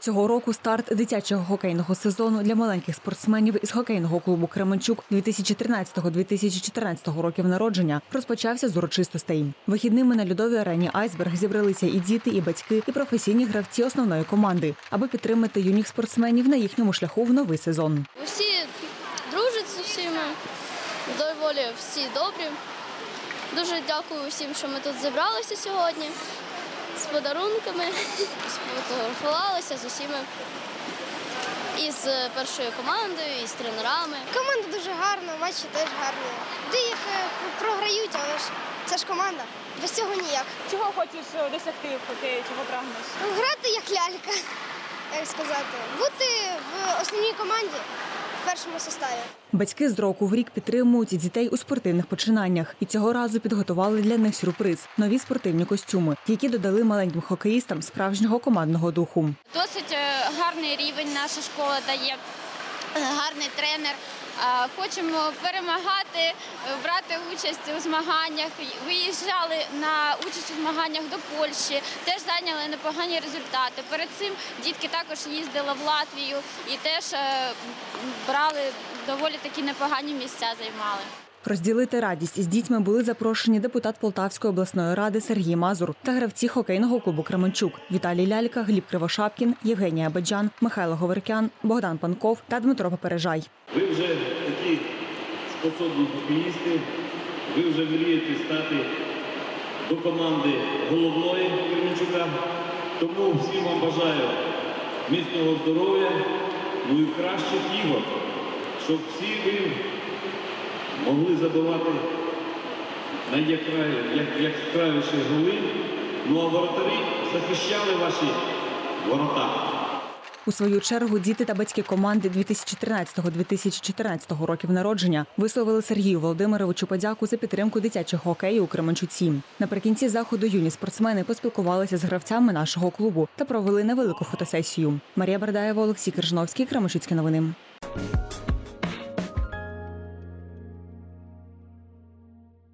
Цього року старт дитячого хокейного сезону для маленьких спортсменів із хокейного клубу Кременчук 2013-2014 років народження розпочався з урочистостей. Вихідними на льодовій арені Айсберг зібралися і діти, і батьки, і професійні гравці основної команди, аби підтримати юних спортсменів на їхньому шляху в новий сезон. Всі дружать з усіма, доволі всі добрі. Дуже дякую всім, що ми тут зібралися сьогодні з подарунками, сфотографувалися з усіма. І з першою командою, і з тренерами. Команда дуже гарна, матчі теж гарні. Деякі програють, але ж це ж команда. Без цього ніяк. Чого хочеш е, досягти в хокеї, чого прагнеш? Грати як лялька, як сказати. Бути в основній команді в першому составі. Батьки з року в рік підтримують дітей у спортивних починаннях і цього разу підготували для них сюрприз нові спортивні костюми, які додали маленьким хокеїстам справжнього командного духу. Досить е, гарний рівень наша школа дає, е, гарний тренер. Хочемо перемагати, е, брати участь у змаганнях. Виїжджали на участь у змаганнях до Польщі, теж зайняли непогані результати. Перед цим дітки також їздили в Латвію і теж е, брали доволі такі непогані місця займали. Розділити радість із дітьми були запрошені депутат Полтавської обласної ради Сергій Мазур та гравці хокейного клубу Кременчук Віталій Лялька, Гліб Кривошапкін, Євгенія Баджан, Михайло Говоркян, Богдан Панков та Дмитро Попережай. Ви вже такі способні хокеїсти, ви вже мрієте стати до команди головної Кременчука. Тому всім вам бажаю міцного здоров'я, ну і кращих ігор, щоб всі ви могли забивати найяскравіші голи, ну а воротарі захищали ваші ворота. У свою чергу діти та батьки команди 2013-2014 років народження висловили Сергію Володимировичу подяку за підтримку дитячого хокею у Кременчуці. Наприкінці заходу юні спортсмени поспілкувалися з гравцями нашого клубу та провели невелику фотосесію. Марія Бардаєва, Олексій Крижновський, Кременчуцькі новини.